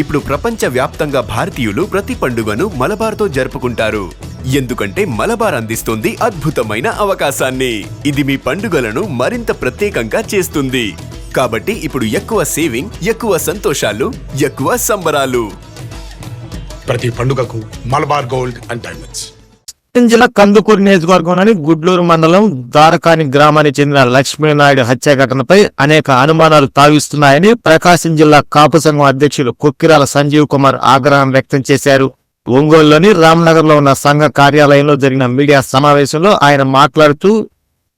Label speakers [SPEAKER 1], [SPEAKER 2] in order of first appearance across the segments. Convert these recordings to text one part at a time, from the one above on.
[SPEAKER 1] ఇప్పుడు ప్రపంచ వ్యాప్తంగా భారతీయులు ప్రతి పండుగను మలబార్తో జరుపుకుంటారు. ఎందుకంటే మలబార్ అందిస్తుంది అద్భుతమైన అవకాశాన్ని. ఇది మీ పండుగలను మరింత ప్రత్యేకంగా చేస్తుంది. కాబట్టి ఇప్పుడు ఎక్కువ సేవింగ్ ఎక్కువ సంతోషాలు ఎక్కువ సంబరాలు.
[SPEAKER 2] ప్రతి పండుగకు Malabar gold and diamonds.
[SPEAKER 3] Prakasam జిల్లా కందుకూరు నియోజకవర్గంలోని గుడ్లూరు మండలం దారకాని గ్రామానికి చెందిన లక్ష్మీనాయుడు హత్య ఘటనపై అనేక అనుమానాలు తావిస్తున్నాయని ప్రకాశం జిల్లా కాపు సంఘం అధ్యక్షులు కొక్కిరాల సంజీవ్ కుమార్ ఆగ్రహం వ్యక్తం చేశారు. ఒంగోలులోని రామ్నగర్లో ఉన్న సంఘ కార్యాలయంలో జరిగిన మీడియా సమావేశంలో ఆయన మాట్లాడుతూ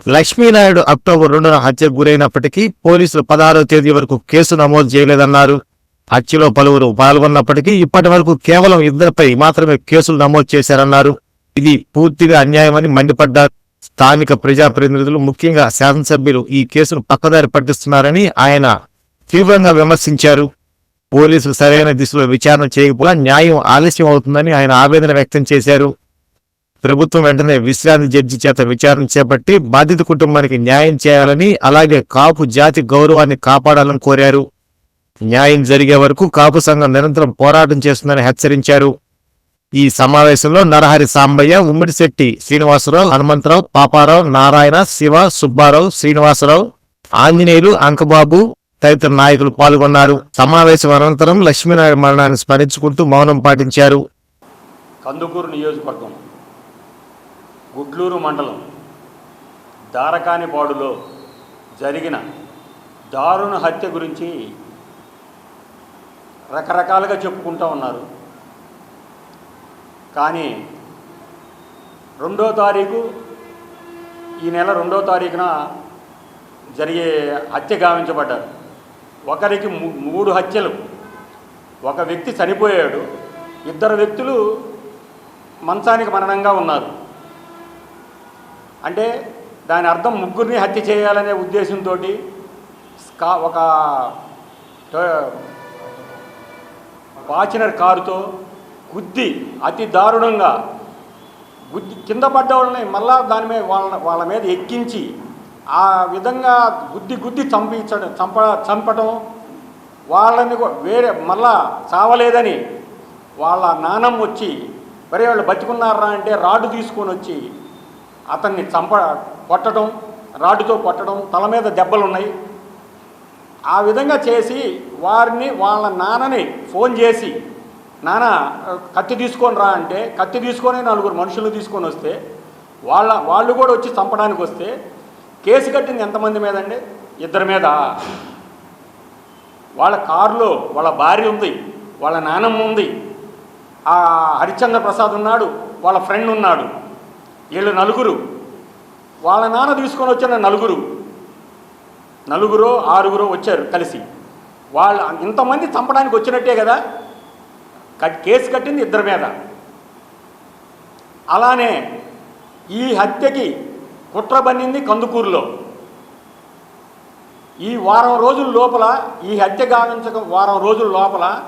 [SPEAKER 3] లక్ష్మీనాయుడు అక్టోబర్ రెండున హత్యకు గురైనప్పటికీ పోలీసులు పదహారవ తేదీ వరకు కేసు నమోదు చేయలేదన్నారు. హత్యలో పలువురు పాల్గొన్నప్పటికీ ఇప్పటి వరకు కేవలం ఇద్దరిపై మాత్రమే కేసులు నమోదు చేశారన్నారు. ఇది పూర్తిగా అన్యాయమని మండిపడ్డారు. స్థానిక ప్రజాప్రతినిధులు ముఖ్యంగా శాసనసభ్యులు ఈ కేసును పక్కదారి పట్టిస్తున్నారని ఆయన తీవ్రంగా విమర్శించారు. పోలీసులు సరైన దిశలో విచారణ చేయకపోగా న్యాయం ఆలస్యం అవుతుందని ఆయన ఆవేదన వ్యక్తం చేశారు. ప్రభుత్వం వెంటనే విశ్రాంతి జడ్జి చేత విచారణ చేపట్టి బాధిత కుటుంబానికి న్యాయం చేయాలని అలాగే కాపు జాతి గౌరవాన్ని కాపాడాలని కోరారు. న్యాయం జరిగే వరకు కాపు సంఘం నిరంతరం పోరాటం చేస్తుందని హెచ్చరించారు. ఈ సమావేశంలో నరహరి సాంబయ్య ఉమ్మడిశెట్టి శ్రీనివాసరావు హనుమంతరావు పాపారావు నారాయణ శివ సుబ్బారావు శ్రీనివాసరావు ఆంజనేయులు అంకబాబు తదితర నాయకులు పాల్గొన్నారు. సమావేశం అనంతరం లక్ష్మీనారాయణ మరణాన్ని స్మరించుకుంటూ మౌనం పాటించారు.
[SPEAKER 4] కందుకూరు నియోజకవర్గం గుడ్లూరు మండలం దారకానిపాడులో జరిగిన దారుణ హత్య గురించి రకరకాలుగా చెప్పుకుంటూ ఉన్నారు. కానీ రెండో తారీఖు ఈ నెల రెండో తారీఖున జరిగే హత్య గావించబడ్డారు. ఒకరికి ము- మూడు హత్యలు. ఒక వ్యక్తి చనిపోయాడు. ఇద్దరు వ్యక్తులు మంచానికి మరణంగా ఉన్నారు. అంటే దాని అర్థం ముగ్గురిని హత్య చేయాలనే ఉద్దేశంతో ఒక టో- ఫార్చునర్ కారుతో గుద్ది అతి దారుణంగా గుద్ది కింద పడ్డ వాళ్ళని మళ్ళా దాని మీద వాళ్ళ వాళ్ళ మీద ఎక్కించి ఆ విధంగా గుద్ది గుద్ది చంపించడం చంప చంపటం వాళ్ళని వేరే మళ్ళా చావలేదని వాళ్ళ నానమ్మ వచ్చి మరి వాళ్ళు బతికున్నారా అంటే రాడ్డు తీసుకొని వచ్చి అతన్ని చంప కొట్టడం రాడుతో కొట్టడం తల మీద దెబ్బలు ఉన్నాయి ఆ విధంగా చేసి వారిని వాళ్ళ నాన్నని ఫోన్ చేసి నాన్న కత్తి తీసుకొని రా అంటే కత్తి తీసుకొని నలుగురు మనుషులు తీసుకొని వస్తే వాళ్ళ వాళ్ళు కూడా వచ్చి చంపడానికి వస్తే కేసు కట్టింది ఎంతమంది మీద అండి? ఇద్దరి మీద. వాళ్ళ కారులో వాళ్ళ భార్య ఉంది వాళ్ళ నానమ్మ ఉంది ఆ హరిశ్చంద్ర ప్రసాద్ ఉన్నాడు వాళ్ళ ఫ్రెండ్ ఉన్నాడు వీళ్ళు నలుగురు. వాళ్ళ నాన్న తీసుకొని వచ్చిన నలుగురు నలుగురో ఆరుగురో వచ్చారు కలిసి. వాళ్ళు ఇంతమంది చంపడానికి వచ్చినట్టే కదా? కట్- కేసు కట్టింది ఇద్దరి మీద. అలానే ఈ హత్యకి కుట్ర బన్నింది కందుకూరులో. ఈ వారం రోజుల లోపల ఈ హత్య గావించక వారం రోజుల లోపల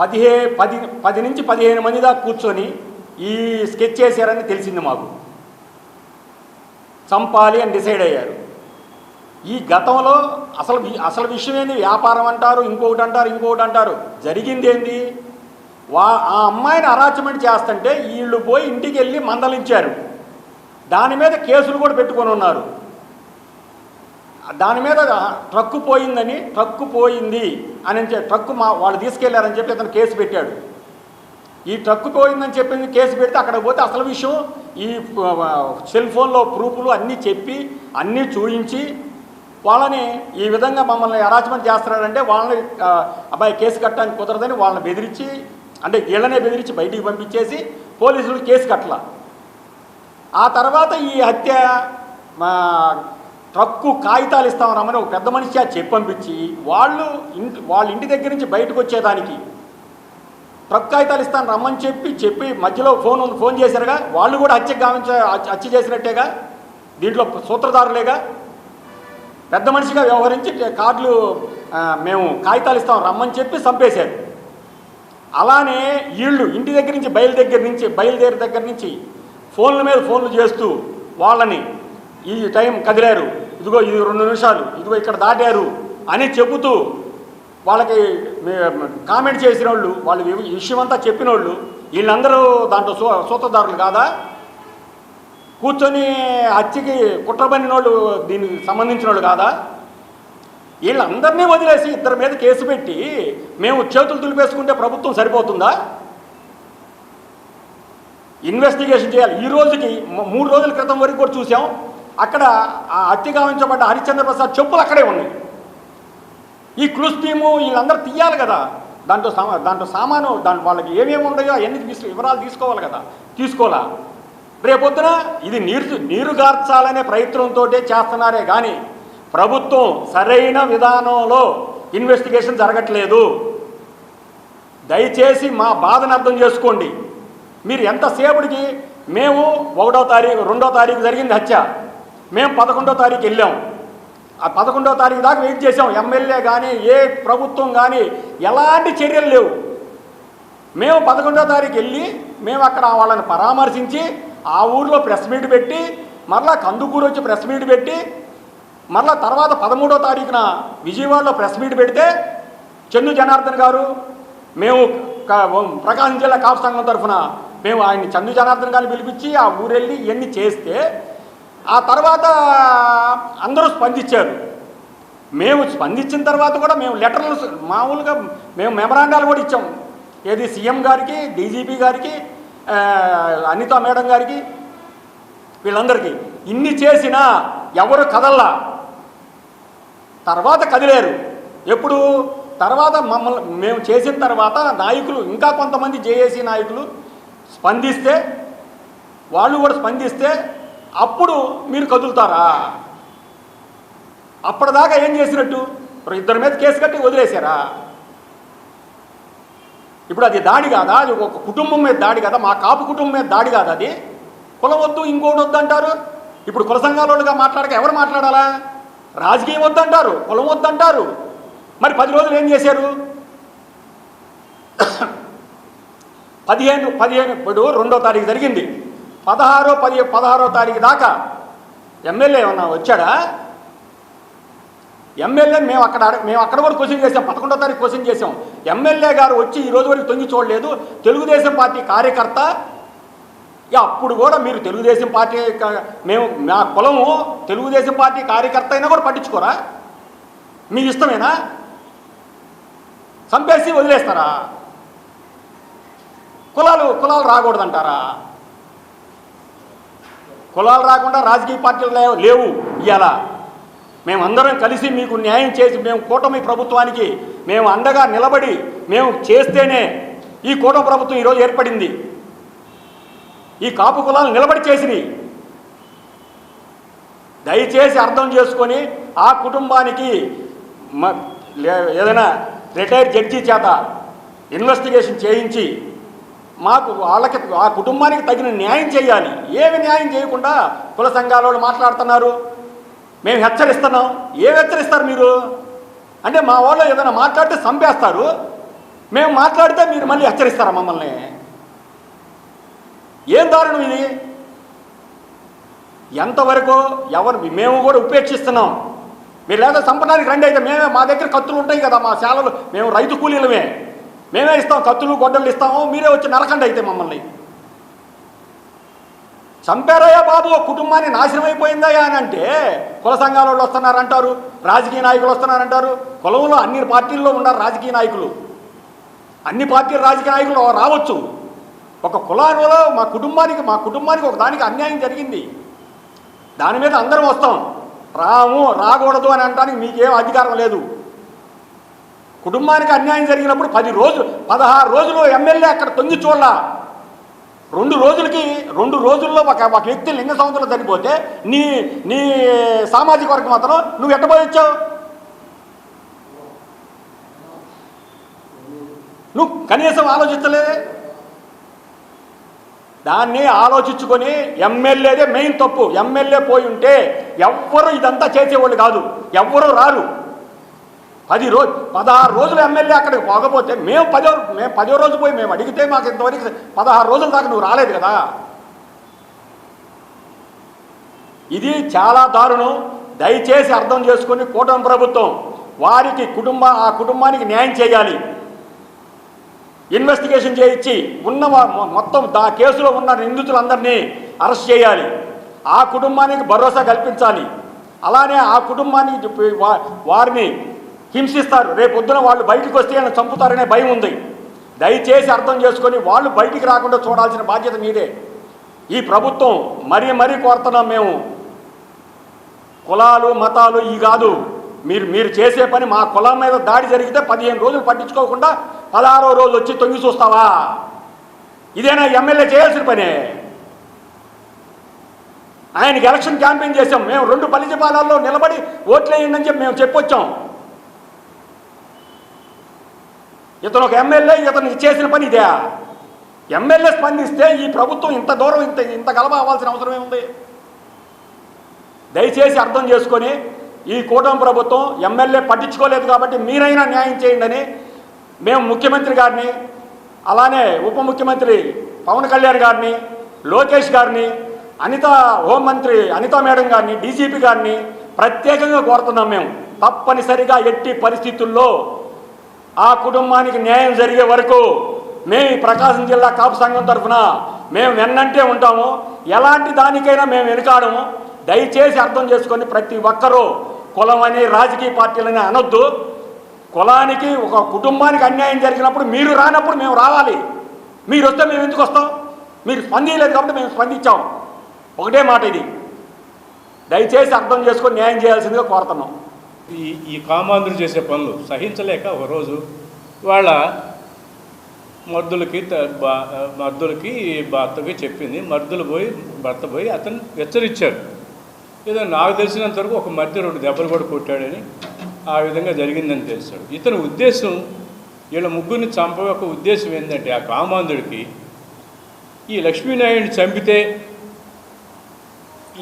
[SPEAKER 4] పదిహే పది పది నుంచి పదిహేను మంది దాకా కూర్చొని ఈ స్కెచ్ చేశారని తెలిసింది మాకు. చంపాలి అని డిసైడ్ అయ్యారు. ఈ గతంలో అసలు అసలు విషయం ఏంది వ్యాపారం అంటారు ఇంకొకటి అంటారు ఇంకొకటి అంటారు. జరిగింది ఏంది వా ఆ అమ్మాయిని అరాచమెంట్ చేస్తుంటే వీళ్ళు పోయి ఇంటికి వెళ్ళి మందలించారు. దాని మీద కేసులు కూడా పెట్టుకొని ఉన్నారు. దాని మీద ట్రక్కు పోయిందని ట్రక్కు పోయింది అని చెప్పి ట్రక్కు మా వాళ్ళు తీసుకెళ్ళారని చెప్పి అతను కేసు పెట్టాడు. ఈ ట్రక్కు పోయిందని చెప్పింది కేసు పెడితే అక్కడ పోతే అసలు విషయం ఈ సెల్ఫోన్లో సెల్ ఫోన్లో ప్రూఫ్లు అన్నీ చెప్పి అన్నీ చూయించి వాళ్ళని ఈ విధంగా మమ్మల్ని అరాచమని చేస్తున్నారంటే వాళ్ళని అబ్బాయి కేసు కట్టడానికి కుదరదని వాళ్ళని బెదిరించి అంటే వీళ్ళనే బెదిరించి బయటికి పంపించేసి పోలీసులు కేసు కట్టల. ఆ తర్వాత ఈ హత్య ట్రక్కు కాగితాలు ఇస్తాం రమ్మని ఒక పెద్ద మనిషి అది చెప్పి పంపించి వాళ్ళు ఇంటి వాళ్ళ ఇంటి దగ్గర నుంచి బయటకు వచ్చేదానికి ట్రక్ కాగితాలు ఇస్తాను రమ్మని చెప్పి చెప్పి మధ్యలో ఫోన్ ఉంది ఫోన్ చేశారుగా వాళ్ళు కూడా హత్య గావించ హత్య చేసినట్టేగా దీంట్లో సూత్రధారులేగా పెద్ద మనిషిగా వ్యవహరించి కార్డులు మేము కాగితాలు ఇస్తాం రమ్మని చెప్పి చంపేశారు. అలానే వీళ్ళు ఇంటి దగ్గర నుంచి బయలు దగ్గర నుంచి బయలుదేరి దగ్గర నుంచి ఫోన్ల మీద ఫోన్లు చేస్తూ వాళ్ళని ఈ టైం కదిలారు ఇదిగో ఇది రెండు నిమిషాలు ఇదిగో ఇక్కడ దాటారు అని చెబుతూ వాళ్ళకి కామెంట్ చేసిన వాళ్ళు వాళ్ళు విషయం అంతా చెప్పిన వాళ్ళు వీళ్ళందరూ దాంట్లో సూ సూత్రధారులు కాదా? కూర్చొని హత్యకి కుట్రబడిన వాళ్ళు దీనికి సంబంధించిన వాళ్ళు కాదా? వీళ్ళందరినీ వదిలేసి ఇద్దరి మీద కేసు పెట్టి మేము చేతులు దులిపేసుకుంటే ప్రభుత్వం సరిపోతుందా? ఇన్వెస్టిగేషన్ చేయాలి. ఈ రోజుకి మూడు రోజుల క్రితం వరకు కూడా చూసాం. అక్కడ ఆ హత్య గావించబడ్డ హరిశ్చంద్ర ప్రసాద్ చెప్పులు అక్కడే ఉన్నాయి. ఈ క్రూస్ టీము వీళ్ళందరూ తీయాలి కదా. దాంట్లో సామా దాంట్లో సామాను దాంట్లో వాళ్ళకి ఏమేమి ఉన్నాయో అవన్నీ తీసు వివరాలు తీసుకోవాలి కదా. తీసుకోవాలా? రేపొద్దున ఇది నీరు నీరుగార్చాలనే ప్రయత్నంతో చేస్తున్నారే కానీ ప్రభుత్వం సరైన విధానంలో ఇన్వెస్టిగేషన్ జరగట్లేదు. దయచేసి మా బాధను అర్థం చేసుకోండి. మీరు ఎంతసేపటికి మేము ఒకటో తారీఖు రెండో తారీఖు జరిగింది హత్య. మేము పదకొండో తారీఖు వెళ్ళాం. ఆ పదకొండో తారీఖు దాకా వెయిట్ చేసాం ఎమ్మెల్యే కానీ ఏ ప్రభుత్వం కానీ ఎలాంటి చర్యలు లేవు. మేము పదకొండో తారీఖు వెళ్ళి మేము అక్కడ వాళ్ళని పరామర్శించి ఆ ఊర్లో ప్రెస్ మీట్ పెట్టి మరలా కందుకూరు వచ్చి ప్రెస్ మీట్ పెట్టి మరలా తర్వాత పదమూడో తారీఖున విజయవాడలో ప్రెస్ మీట్ పెడితే చెన్ను జనార్దన్ గారు మేము ప్రకాశం జిల్లా కాపు సంఘం తరఫున మేము ఆయన్ని చందు జనార్దన్ గారిని పిలిపించి ఆ ఊరెళ్ళి ఇవన్నీ చేస్తే ఆ తర్వాత అందరూ స్పందించారు. మేము స్పందించిన తర్వాత కూడా మేము లెటర్లు మామూలుగా మేము మెమరాండాలు కూడా ఇచ్చాము ఏది సీఎం గారికి డీజీపీ గారికి అనితా మేడం గారికి వీళ్ళందరికీ ఇన్ని చేసినా ఎవరు కదల్లా? తర్వాత కదిలేరు. ఎప్పుడు? తర్వాత మమ్మల్ని మేము చేసిన తర్వాత నాయకులు ఇంకా కొంతమంది జేఏసీ నాయకులు స్పందిస్తే వాళ్ళు కూడా స్పందిస్తే అప్పుడు మీరు కదులుతారా? అప్పటిదాకా ఏం చేసినట్టు? ఇప్పుడు ఇద్దరి మీద కేసు కట్టి వదిలేశారా? ఇప్పుడు అది దాడి కాదా? అది ఒక కుటుంబం మీద దాడి కదా? మా కాపు కుటుంబం మీద దాడి కాదు అది? కులం వద్దు ఇంకోటి వద్దు అంటారు ఇప్పుడు కుల సంఘాలుగా మాట్లాడక ఎవరు మాట్లాడాలా? రాజకీయం వద్దంటారు కులం వద్దంటారు. మరి పది రోజులు ఏం చేశారు? పదిహేను పదిహేను ఇప్పుడు రెండో తారీఖు జరిగింది. పదహారో పది పదహారో తారీఖు దాకా ఎమ్మెల్యే ఏమన్నా వచ్చాడా? ఎమ్మెల్యే మేము అక్కడ మేము అక్కడ కూడా క్వశ్చన్ చేసాం పదకొండో తారీఖు క్వశ్చన్ చేసాం ఎమ్మెల్యే గారు వచ్చి ఈ రోజు వరకు తొంగి చూడలేదు. తెలుగుదేశం పార్టీ కార్యకర్త. అప్పుడు కూడా మీరు తెలుగుదేశం పార్టీ మేము మా కులము తెలుగుదేశం పార్టీ కార్యకర్త అయినా కూడా పట్టించుకోరా? మీ ఇష్టమేనా? చంపేసి వదిలేస్తారా? కులాలు కులాలు రాకూడదంటారా? కులాలు రాకుండా రాజకీయ పార్టీలు లేవు- లేవు ఇవాళ మేమందరం కలిసి మీకు న్యాయం చేసి మేము కూటమి ప్రభుత్వానికి మేము అండగా నిలబడి మేము చేస్తేనే ఈ కూటమి ప్రభుత్వం ఈరోజు ఏర్పడింది. ఈ కాపు కులాలు నిలబడి చేసినాయి. దయచేసి అర్థం చేసుకొని ఆ కుటుంబానికి ఏదైనా రిటైర్డ్ జడ్జి చేత ఇన్వెస్టిగేషన్ చేయించి మాకు వాళ్ళకి ఆ కుటుంబానికి తగిన న్యాయం చేయాలి. ఏమి న్యాయం చేయకుండా కుల సంఘాల వాళ్ళు మాట్లాడుతున్నారు? మేము హెచ్చరిస్తున్నాం. ఏం హెచ్చరిస్తారు మీరు? అంటే మా వాళ్ళు ఏదైనా మాట్లాడితే చంపేస్తారు మేము మాట్లాడితే మీరు మళ్ళీ హెచ్చరిస్తారా మమ్మల్ని? ఏం దారుణం ఇది? ఎంతవరకు ఎవరు మేము కూడా ఉపేక్షిస్తున్నాం. మీరు లేదా చంపడానికి రండి అయితే మేమే మా దగ్గర కత్తులు ఉంటాయి కదా మా శాలలు మేము రైతు కూలీలమే. మేమే ఇస్తాం కత్తులు గొడ్డలు ఇస్తాము మీరే వచ్చి నరకండి అయితే మమ్మల్ని. చంపారయ్యా బాబు కుటుంబాన్ని నాశనం అయిపోయిందయ్యా అని అంటే కుల సంఘాల వాళ్ళు వస్తున్నారంటారు రాజకీయ నాయకులు వస్తున్నారంటారు. కులంలో అన్ని పార్టీల్లో ఉన్నారు రాజకీయ నాయకులు. అన్ని పార్టీల రాజకీయ నాయకులు రావచ్చు. ఒక కులానులో మా కుటుంబానికి మా కుటుంబానికి ఒక దానికి అన్యాయం జరిగింది. దాని మీద అందరం వస్తాం. రాము రాకూడదు అని అనడానికి మీకేం అధికారం లేదు. కుటుంబానికి అన్యాయం జరిగినప్పుడు పది రోజులు పదహారు రోజులు ఎమ్మెల్యే అక్కడ తొంగి చూడాల. రెండు రోజులకి రెండు రోజుల్లో ఒక ఒక వ్యక్తి లింగ సంవత్సరం చనిపోతే నీ నీ సామాజిక వర్గం మాత్రం నువ్వు ఎట్టబోయొచ్చావు నువ్వు కనీసం ఆలోచించలేదే దాన్ని ఆలోచించుకొని ఎమ్మెల్యేదే మెయిన్ తప్పు. ఎమ్మెల్యే పోయి ఉంటే ఎవ్వరు ఇదంతా చేసేవాళ్ళు కాదు. ఎవ్వరూ రారు. పది రోజు పదహారు రోజులు ఎమ్మెల్యే అక్కడికి పోకపోతే మేము పదో మేము పదో రోజు పోయి మేము అడిగితే మాకు ఇంతవరకు పదహారు రోజుల దాకా నువ్వు రాలేదు కదా. ఇది చాలా దారుణం. దయచేసి అర్థం చేసుకొని కూటమి ప్రభుత్వం వారికి కుటుంబ ఆ కుటుంబానికి న్యాయం చేయాలి. ఇన్వెస్టిగేషన్ చేయించి ఉన్న మొత్తం దా కేసులో ఉన్న నిందితులందరినీ అరెస్ట్ చేయాలి. ఆ కుటుంబానికి భరోసా కల్పించాలి. అలానే ఆ కుటుంబానికి వారిని హింసిస్తారు. రేపు పొద్దున వాళ్ళు బయటకు వస్తే ఆయన చంపుతారనే భయం ఉంది. దయచేసి అర్థం చేసుకొని వాళ్ళు బయటికి రాకుండా చూడాల్సిన బాధ్యత మీదే. ఈ ప్రభుత్వం మరీ మరీ కోరుతున్నాం మేము. కులాలు మతాలు ఈ కాదు. మీరు మీరు చేసే పని మా కులం మీద దాడి జరిగితే పదిహేను రోజులు పట్టించుకోకుండా పదహారో రోజు వచ్చి తొంగి చూస్తావా? ఇదేనా ఎమ్మెల్యే చేయాల్సిన పనే? ఆయనకి ఎలక్షన్ క్యాంపెయిన్ చేసాం మేము రెండు పల్లెజపాలల్లో నిలబడి ఓట్లేయండి అని చెప్పి మేము చెప్పొచ్చాం. ఇతను ఒక ఎమ్మెల్యే ఇతను చేసిన పని ఇదే. ఎమ్మెల్యే స్పందిస్తే ఈ ప్రభుత్వం ఇంత దూరం ఇంత ఇంత గలబ అవ్వాల్సిన అవసరం ఏముంది దయచేసి అర్థం చేసుకొని ఈ కూటమి ప్రభుత్వం ఎమ్మెల్యే పట్టించుకోలేదు కాబట్టి మీరైనా న్యాయం చేయండి అని మేము ముఖ్యమంత్రి గారిని అలానే ఉప ముఖ్యమంత్రి పవన్ కళ్యాణ్ గారిని లోకేష్ గారిని అనిత హోంమంత్రి అనిత మేడం గారిని డీజీపీ గారిని ప్రత్యేకంగా కోరుతున్నాం మేము. తప్పనిసరిగా ఎట్టి పరిస్థితుల్లో ఆ కుటుంబానికి న్యాయం జరిగే వరకు మేము ఈ ప్రకాశం జిల్లా కాపు సంఘం తరఫున మేము వెన్నంటే ఉంటాము. ఎలాంటి దానికైనా మేము వెనుకాడము. దయచేసి అర్థం చేసుకొని ప్రతి ఒక్కరూ కులం అని రాజకీయ పార్టీలని అనొద్దు. కులానికి ఒక కుటుంబానికి అన్యాయం జరిగినప్పుడు మీరు రానప్పుడు మేము రావాలి. మీరు వస్తే మేము ఎందుకు వస్తాం? మీరు స్పందించలేదు కాబట్టి మేము స్పందించాం. ఒకటే మాట ఇది. దయచేసి అర్థం చేసుకొని న్యాయం చేయాల్సిందిగా కోరుతున్నాం.
[SPEAKER 5] ఈ ఈ కామాంధ్రులు చేసే పనులు సహించలేక ఒకరోజు వాళ్ళ మర్దులకి మర్దులకి భర్తకి చెప్పింది. మర్దులు పోయి భర్త పోయి అతను హెచ్చరించాడు. ఏదో నాకు తెలిసినంత వరకు ఒక మధ్య రెండు దెబ్బలు కూడా కొట్టాడని ఆ విధంగా జరిగిందని తెలిసాడు ఇతని ఉద్దేశం వీళ్ళ ముగ్గురిని చంపే ఒక ఉద్దేశం ఏంటంటే ఆ కామాంధుడికి ఈ లక్ష్మీనారాయణ చంపితే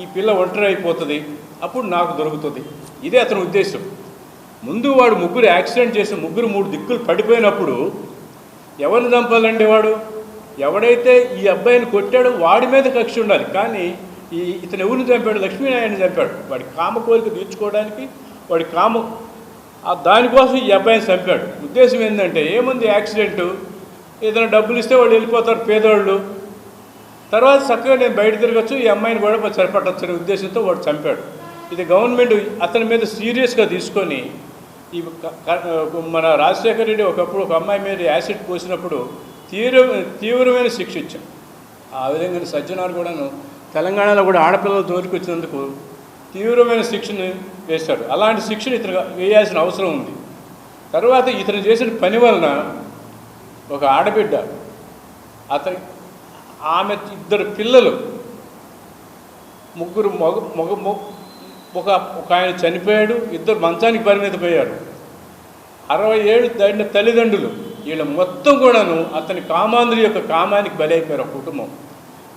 [SPEAKER 5] ఈ పిల్ల ఒంటరి అయిపోతుంది. అప్పుడు నాకు దొరుకుతుంది. ఇదే అతని ఉద్దేశం. ముందు వాడు ముగ్గురు యాక్సిడెంట్ చేసి ముగ్గురు మూడు దిక్కులు పడిపోయినప్పుడు ఎవరిని చంపాలండి వాడు? ఎవడైతే ఈ అబ్బాయిని కొట్టాడో వాడి మీద కక్ష ఉండాలి. కానీ ఈ ఇతను ఎవరిని చంపాడు? లక్ష్మీనారాయణ చంపాడు. వాడి కామ కోరిక తీర్చుకోవడానికి వాడి కామ దానికోసం ఈ అబ్బాయిని చంపాడు. ఉద్దేశం ఏంటంటే ఏముంది యాక్సిడెంటు? ఏదైనా డబ్బులు ఇస్తే వాళ్ళు వెళ్ళిపోతారు పేదవాళ్ళు తర్వాత చక్కగా నేను బయట తిరగచ్చు ఈ అమ్మాయిని కూడా సరిపట్టచ్చు అనే ఉద్దేశంతో వాడు చంపాడు. ఇది గవర్నమెంట్ అతని మీద సీరియస్గా తీసుకొని ఈ మన రాజశేఖర రెడ్డి ఒకప్పుడు ఒక అమ్మాయి మీద యాసిడ్ పోసినప్పుడు తీవ్ర తీవ్రమైన శిక్ష ఇచ్చాం ఆ విధంగా సజ్జనారు కూడాను తెలంగాణలో కూడా ఆడపిల్లలు దోరుకొచ్చినందుకు తీవ్రమైన శిక్షను వేశారు అలాంటి శిక్షను ఇతను వేయాల్సిన అవసరం ఉంది. తర్వాత ఇతను చేసిన పని వలన ఒక ఆడబిడ్డ అతని ఆమె ఇద్దరు పిల్లలు ముగ్గురు మగ మగ ఒక ఒక ఆయన చనిపోయాడు ఇద్దరు మంచానికి పరిమితమయ్యారు అరవై ఏడు దాటిన తల్లిదండ్రులు వీళ్ళ మొత్తం కూడాను అతని కామాంధ్రి యొక్క కామానికి బలైపోయారు ఒక కుటుంబం.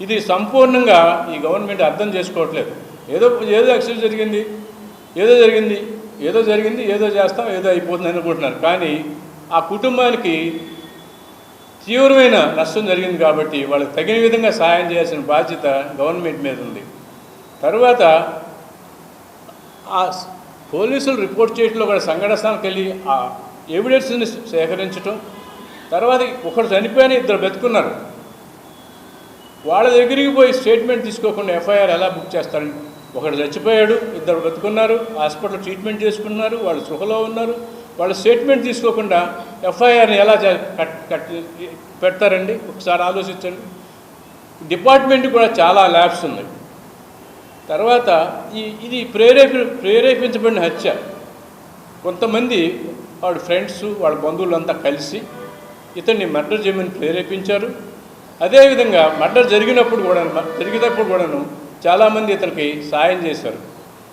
[SPEAKER 5] ఇది సంపూర్ణంగా ఈ గవర్నమెంట్ అర్థం చేసుకోవట్లేదు. ఏదో ఏదో యాక్సిడెంట్ జరిగింది ఏదో జరిగింది ఏదో జరిగింది ఏదో చేస్తాం ఏదో అయిపోతుంది అనుకుంటున్నారు. కానీ ఆ కుటుంబానికి తీవ్రమైన నష్టం జరిగింది కాబట్టి వాళ్ళకి తగిన విధంగా సహాయం చేయాల్సిన బాధ్యత గవర్నమెంట్ మీద ఉంది. తర్వాత ఆ పోలీసులు రిపోర్ట్ చేయడంలో కూడా సంఘటన స్థానానికి వెళ్ళి ఆ ఎవిడెన్స్ని సేకరించడం తర్వాత ఒకడు చనిపోయిన ఇద్దరు బతుకున్నారు. వాళ్ళ దగ్గరికి పోయి స్టేట్మెంట్ తీసుకోకుండా ఎఫ్ఐఆర్ ఎలా బుక్ చేస్తారని ఒకడు చచ్చిపోయాడు ఇద్దరు బతుకున్నారు హాస్పిటల్ ట్రీట్మెంట్ చేసుకున్నారు వాళ్ళు సుఖలో ఉన్నారు. వాళ్ళు స్టేట్మెంట్ తీసుకోకుండా ఎఫ్ఐఆర్ని ఎలా కట్ కట్ పెడతారండి? ఒకసారి ఆలోచించండి. డిపార్ట్మెంట్ కూడా చాలా ల్యాబ్స్ ఉన్నాయి. తర్వాత ఈ ఇది ప్రేరేపి ప్రేరేపించబడిన హత్య. కొంతమంది వాడి ఫ్రెండ్స్ వాళ్ళ బంధువులంతా కలిసి ఇతన్ని మర్డర్ చేయమని ప్రేరేపించారు. అదేవిధంగా మర్డర్ జరిగినప్పుడు కూడా జరిగేటప్పుడు కూడాను చాలామంది ఇతనికి సాయం చేశారు.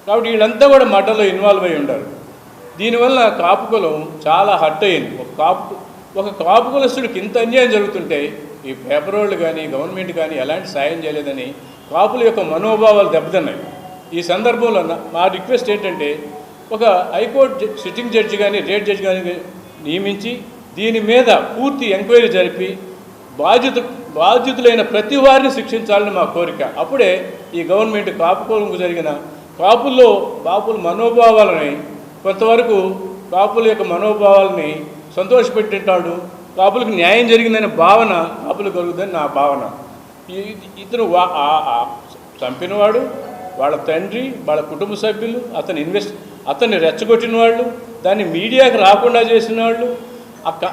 [SPEAKER 5] కాబట్టి వీళ్ళంతా కూడా మర్డర్లో ఇన్వాల్వ్ అయి ఉన్నారు దీనివల్ల కాపు కులం చాలా హర్ట్ అయింది. ఒక కాపు ఒక కాపు కులస్తుడికి ఇంత అన్యాయం జరుగుతుంటే ఈ పేపర్ వాళ్ళు కానీ గవర్నమెంట్ కానీ ఎలాంటి సాయం చేయలేదని కాపుల యొక్క మనోభావాలు దెబ్బతిన్నాయి. ఈ సందర్భంలో మా రిక్వెస్ట్ ఏంటంటే ఒక హైకోర్టు సిట్టింగ్ జడ్జి కానీ రేట్ జడ్జి కానీ నియమించి దీని మీద పూర్తి ఎంక్వైరీ జరిపి బాధ్యత బాధ్యతులైన ప్రతి వారిని శిక్షించాలని మా కోరిక. అప్పుడే ఈ గవర్నమెంట్ కాపుకోలకు జరిగిన కాపుల్లో కాపుల మనోభావాలని కొంతవరకు కాపుల యొక్క మనోభావాలని సంతోషపెట్టింటాడు. కాపులకు న్యాయం జరిగిందనే భావన కాపులు కలుగుతుందని నా భావన. ఇతను చంపినవాడు వాళ్ళ తండ్రి వాళ్ళ కుటుంబ సభ్యులు అతను ఇన్వెస్ట్ అతన్ని రెచ్చగొట్టిన వాళ్ళు దాన్ని మీడియాకి రాకుండా చేసిన వాళ్ళు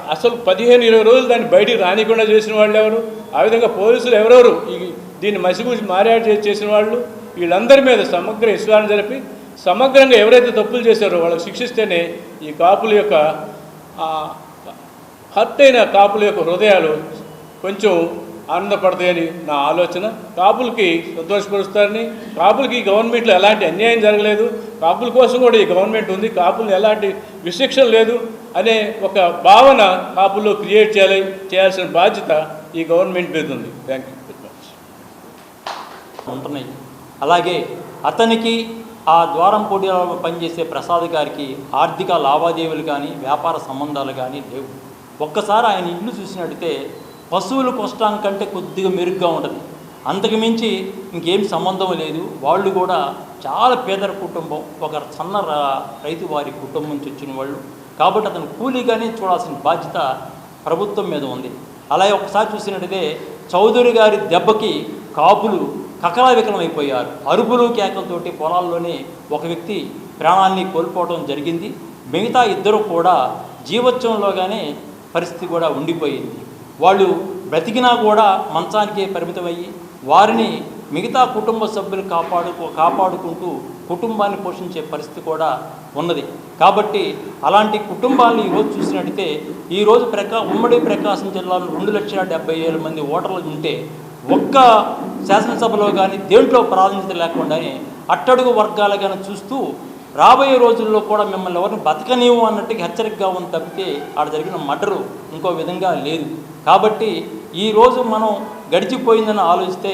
[SPEAKER 5] అసలు పదిహేను ఇరవై రోజులు దాన్ని బయటికి రానికుండా చేసిన వాళ్ళు ఎవరు? ఆ విధంగా పోలీసులు ఎవరెవరు? ఈ దీన్ని మసిగూసి మారాడు చేసిన వాళ్ళు వీళ్ళందరి మీద సమగ్ర విశ్వాసం జరిపి సమగ్రంగా ఎవరైతే తప్పులు చేశారో వాళ్ళకి శిక్షిస్తేనే ఈ కాపుల యొక్క హర్ట్ అయిన కాపుల యొక్క హృదయాలు కొంచెం ఆనందపడతాయని నా ఆలోచన. కాపులకి సంతోషపరుస్తారని కాపులకి ఈ గవర్నమెంట్లో ఎలాంటి అన్యాయం జరగలేదు. కాపుల కోసం కూడా ఈ గవర్నమెంట్ ఉంది. కాపులు ఎలాంటి విశిక్షణ లేదు అనే ఒక భావన కాపుల్లో క్రియేట్ చేయాలి చేయాల్సిన బాధ్యత ఈ గవర్నమెంట్ మీద ఉంది. థ్యాంక్ యూ వెరీ మచ్
[SPEAKER 6] ఉంటున్నాయి. అలాగే అతనికి ఆ ద్వారం పోటీలో పనిచేసే ప్రసాద్ గారికి ఆర్థిక లావాదేవీలు కానీ వ్యాపార సంబంధాలు కానీ లేవు. ఒక్కసారి ఆయన ఇల్లు చూసినట్టయితే పశువుల కష్టం కంటే కొద్దిగా మెరుగ్గా ఉంటుంది. అంతకు మించి ఇంకేం సంబంధం లేదు. వాళ్ళు కూడా చాలా పేదర కుటుంబం. ఒక సన్న రైతు వారి కుటుంబం నుంచి వచ్చిన వాళ్ళు. కాబట్టి అతను కూలీగానే చూడాల్సిన బాధ్యత ప్రభుత్వం మీద ఉంది. అలాగే ఒకసారి చూసినట్టే చౌదరి గారి దెబ్బకి కాపులు కకలావికలమైపోయారు అరుపులు కేకలతోటి పొలాల్లోనే ఒక వ్యక్తి ప్రాణాన్ని కోల్పోవడం జరిగింది. మిగతా ఇద్దరు కూడా జీవోత్సవంలోగానే పరిస్థితి కూడా ఉండిపోయింది. వాళ్ళు బ్రతికినా కూడా మంచానికే పరిమితమయ్యి వారిని మిగతా కుటుంబ సభ్యులు కాపాడు కాపాడుకుంటూ కుటుంబాన్ని పోషించే పరిస్థితి కూడా ఉన్నది. కాబట్టి అలాంటి కుటుంబాలను ఈరోజు చూసినట్టయితే ఈరోజు ప్రకా ఉమ్మడి ప్రకాశం జిల్లాలో రెండు లక్షల డెబ్బై వేల మంది ఓటర్లు ఉంటే ఒక్క శాసనసభలో కానీ దేంట్లో ప్రాధాన్యత లేకుండానే అట్టడుగు వర్గాలు కానీ చూస్తూ రాబోయే రోజుల్లో కూడా మిమ్మల్ని ఎవరిని బతకనీవు అన్నట్టుగా హెచ్చరికగా ఉంది తప్పితే ఆడ జరిగిన మటరు ఇంకో విధంగా లేదు. కాబట్టి ఈరోజు మనం గడిచిపోయిందని ఆలోచిస్తే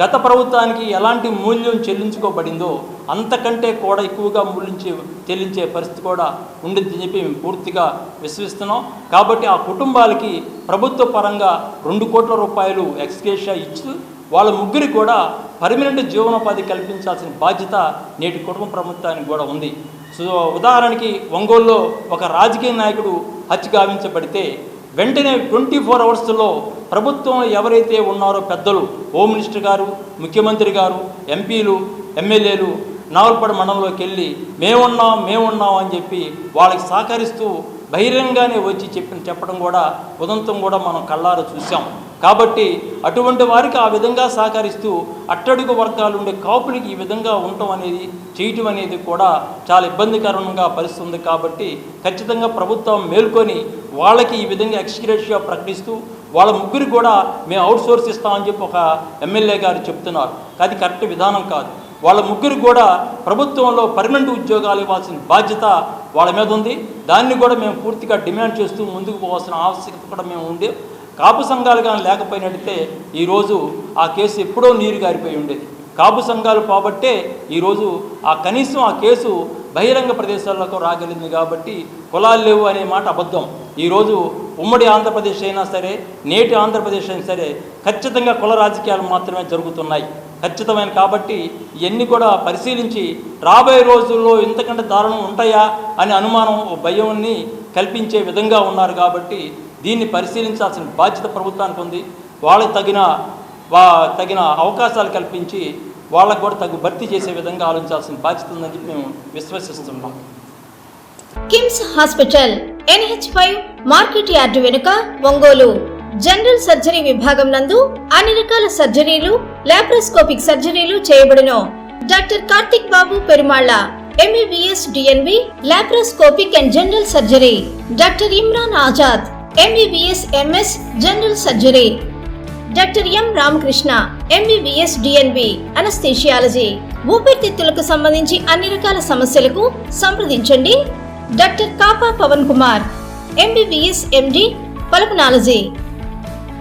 [SPEAKER 6] గత ప్రభుత్వానికి ఎలాంటి మూల్యం చెల్లించుకోబడిందో అంతకంటే కూడా ఎక్కువగా మూల్యించి చెల్లించే పరిస్థితి కూడా ఉండిద్దని చెప్పి మేము పూర్తిగా విశ్వసిస్తున్నాం. కాబట్టి ఆ కుటుంబాలకి ప్రభుత్వ పరంగా రెండు కోట్ల రూపాయలు ఎక్స్కేషా ఇచ్చు వాళ్ళ ముగ్గురికి కూడా పర్మనెంట్ జీవనోపాధి కల్పించాల్సిన బాధ్యత నేటి కుటుంబ ప్రభుత్వానికి కూడా ఉంది. సో ఉదాహరణకి ఒంగోలులో ఒక రాజకీయ నాయకుడు హత్య గావించబడితే వెంటనే ట్వంటీ ఫోర్ అవర్స్లో ప్రభుత్వం ఎవరైతే ఉన్నారో పెద్దలు హోమ్ మినిస్టర్ గారు ముఖ్యమంత్రి గారు ఎంపీలు ఎమ్మెల్యేలు నావల్పడ మండలంలోకి వెళ్ళి మేమున్నాం మేమున్నాం అని చెప్పి వాళ్ళకి సహకరిస్తూ బహిరంగానే వచ్చి చెప్పిన చెప్పడం కూడా ఉదంతం కూడా మనం కళ్ళారు చూసాం కాబట్టి అటువంటి వారికి ఆ విధంగా సహకరిస్తూ అట్టడుగు వర్గాలు ఉండే కాపులకి ఈ విధంగా ఉండటం అనేది చేయటం అనేది కూడా చాలా ఇబ్బందికరంగా పరిస్తుంది. కాబట్టి ఖచ్చితంగా ప్రభుత్వం మేల్కొని వాళ్ళకి ఈ విధంగా ఎక్స్గ్రేషియా ప్రకటిస్తూ వాళ్ళ ముగ్గురికి కూడా మేము అవుట్సోర్స్ ఇస్తామని చెప్పి ఒక ఎమ్మెల్యే గారు చెప్తున్నారు. అది కరెక్ట్ విధానం కాదు. వాళ్ళ ముగ్గురు కూడా ప్రభుత్వంలో పర్మనెంట్ ఉద్యోగాలు ఇవ్వాల్సిన బాధ్యత వాళ్ళ మీద ఉంది. దాన్ని కూడా మేము పూర్తిగా డిమాండ్ చేస్తూ ముందుకు పోవాల్సిన ఆవశ్యకత కూడా మేము ఉండే కాపు సంఘాలు కానీ లేకపోయినట్టే ఈరోజు ఆ కేసు ఎప్పుడో నీరు గారిపోయి ఉండేది. కాపు సంఘాలు కాబట్టే ఈరోజు ఆ కనీసం ఆ కేసు బహిరంగ ప్రదేశాలకు రాగలింది కాబట్టి కులాలు లేవు అనే మాట అబద్ధం. ఈరోజు ఉమ్మడి ఆంధ్రప్రదేశ్ అయినా సరే నేటి ఆంధ్రప్రదేశ్ అయినా సరే ఖచ్చితంగా కుల రాజకీయాలు మాత్రమే జరుగుతున్నాయి. ఖచ్చితమైన కాబట్టి ఇవన్నీ కూడా పరిశీలించి రాబోయే రోజుల్లో ఇంతకంటే దారుణం ఉంటాయా అనే అనుమానం ఓ భయాన్ని కల్పించే విధంగా ఉన్నారు కాబట్టి దీన్ని పరిశీలించాల్సిన బాధ్యత ప్రభుత్వానికి ఉంది. వాళ్ళకి తగిన వా తగిన అవకాశాలు కల్పించి వాళ్ళకు కూడా తగు భర్తీ చేసే విధంగా ఆలోచించాల్సిన బాధ్యత ఉందని చెప్పి మేము విశ్వసిస్తున్నాం.
[SPEAKER 7] KIMS hospital NH five market yard వెనుక ఒంగోలు. జనరల్ సర్జరీ విభాగం నందు అన్ని రకాల సర్జరీలు లాప్రోస్కోపిక్ సర్జరీలు చేయబడును. Doctor Karthik Babu Perumalla MBBS DNB laparoscopic and general surgery doctor Imran Azad MBBS MS general surgery doctor M Ramakrishna MBBS DNB anaesthesiology ఊపిరితిత్తులకు సంబంధించి అన్ని రకాల సమస్యలకు సంప్రదించండి. Doctor Kapa Pawan Kumar MBBS MD pulmonology.